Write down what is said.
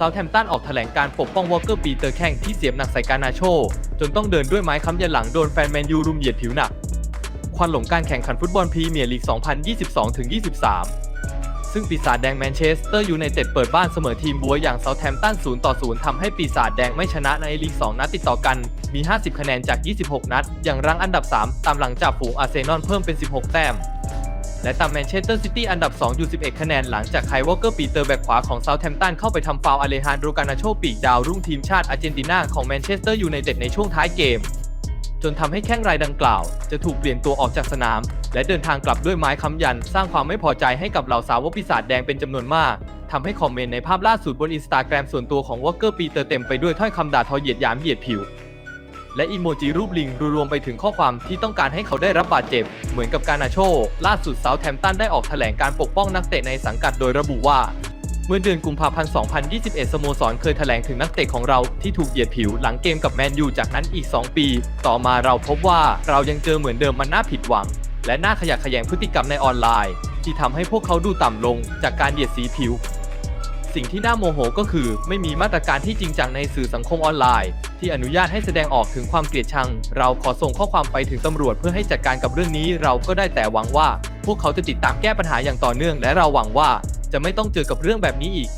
เซาแ h มตันออกแถลงการปกป้องวอลเกอร์ปีเตอร์แข้งที่เสียบหนักใส่การนาโช จนต้องเดินด้วยไม้ค้ำยันหลังโดนแฟนแมนยูรุมเหยียดผิวหนัก ควันหลงการแข่งขันฟุตบอลพรีเมียร์ลีก 2022-23 ซึ่งปีศาจแดงแมนเชสเตอร์ยูไนเต็ดเปิดบ้านเสมอทีมบัวอย่างเซาแ h มตัน0ต่อ0ทำให้ปีศาจแดงไม่ชนะในลีก 2 นัดติดต่อกัน มี 50 คะแนนจาก 26 นัด อย่างรั้งอันดับ 3 ตามหลังจากฝูงอาร์เซนอลเพิ่มเป็น 16 แต้ม และตามแมนเชสเตอร์ซิตี้อันดับ2อยู่11 คะแนนหลังจากไควอเกอร์ปีเตอร์แบ็กขวาของเซาแ h มตันเข้าไปทำฟาวอเลฮานโดรกานาโชปีกดาวรุ่งทีมชาติอาร์เจนตินาของแมนเชสเตอร์ยูไนเต็ดในช่วงท้ายเกม จนทำให้แข้งรายดังกล่าว จะถูกเปลี่ยนตัวออกจากสนาม และเดินทางกลับด้วยไม้ค้ำยัน สร้างความไม่พอใจให้กับเหล่าสาวกปีศาจแดงเป็นจำนวนมากทำให้คอมเมนต์ในภาพล่าสุดบนอินสตาแกรมส่วนตัวของวอเกอร์ปีเตอร์เต็มไปด้วยถ้อยคำด่าทอเหยียดหยามเหยียดผิว และอีโมจิรูปลิงรวมไปถึงข้อความที่ต้องการให้เขาได้รับบาดเจ็บ เหมือนกับการนาโช ล่าสุดเซาแ h มตันได้ออกแถลงการปกป้องนักเตะในสังกัดโดยระบุว่าเมื่อเดือนกุมภาพันธ์ 2021 สโมสรเคยแถลงถึงนักเตะของเราที่ถูกเหยียดผิวหลังเกมกับแมนยูจากนั้นอีก 2 ปี ต่อมาเราพบว่าเรายังเจอเหมือนเดิมมันน่าผิดหวัง และน่าขยะแขยงพฤติกรรมในออนไลน์ ที่ทำให้พวกเขาดูต่ำลงจากการเหยียดสีผิว สิ่งที่น่าโมโหก็คือ ไม่มีมาตรการที่จริงจังในสื่อสังคมออนไลน์ ที่อนุญาตให้แสดงออกถึงความเกลียดชัง เราขอส่งข้อความไปถึงตำรวจเพื่อให้จัดการกับเรื่องนี้ เราก็ได้แต่หวังว่า พวกเขาจะติดตามแก้ปัญหาอย่างต่อเนื่อง และเราหวังว่าจะไม่ต้องเจอกับเรื่องแบบนี้อีก